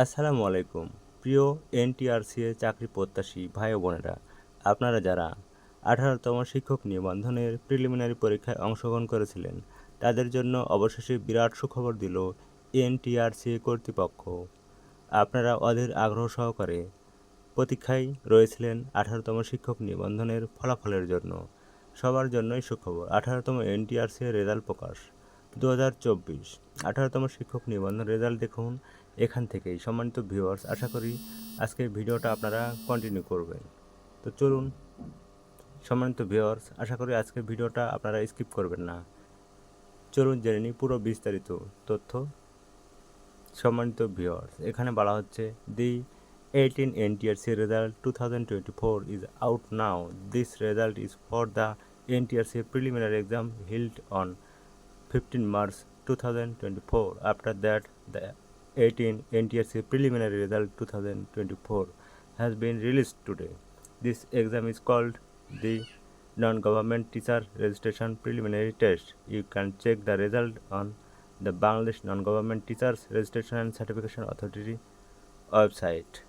আসসালামু আলাইকুম। প্রিয় এনটিআরসিএ চাকরি প্রত্যাশী ভাই বোনেরা, আপনারা যারা আঠারোতম শিক্ষক নিবন্ধনের প্রিলিমিনারি পরীক্ষায় অংশগ্রহণ করেছিলেন, তাদের জন্য অবশেষে বিরাট সুখবর দিল এনটিআরসিএ কর্তৃপক্ষ। আপনারা অধীর আগ্রহ সহকারে প্রতীক্ষায় রয়েছিলেন আঠারোতম শিক্ষক নিবন্ধনের ফলাফলের জন্য। সবার জন্যই সুখবর, আঠারোতম এনটিআরসি রেজাল্ট প্রকাশ। দু হাজার চব্বিশ। আঠারোতম শিক্ষক নিবন্ধন রেজাল্ট দেখুন এখান থেকেই। সম্মানিত ভিউয়ার্স, আশা করি আজকের ভিডিওটা আপনারা কন্টিনিউ করবেন। তো চলুন, সম্মানিত ভিউয়ার্স, আশা করি আজকের ভিডিওটা আপনারা স্কিপ করবেন না। চলুন জেনে নিই পুরো বিস্তারিত তথ্য। সম্মানিত ভিউয়ার্স, এখানে বলা হচ্ছে the eighteen NTRC result two thousand twenty four is out now this result is for the NTRC preliminary exam held on 15 March 2024. After that, the 18 NTSC preliminary result 2024 has been released today. This exam is called the Non-Government Teacher Registration Preliminary Test. You can check the result on the Bangladesh Non-Government Teachers Registration and Certification Authority website.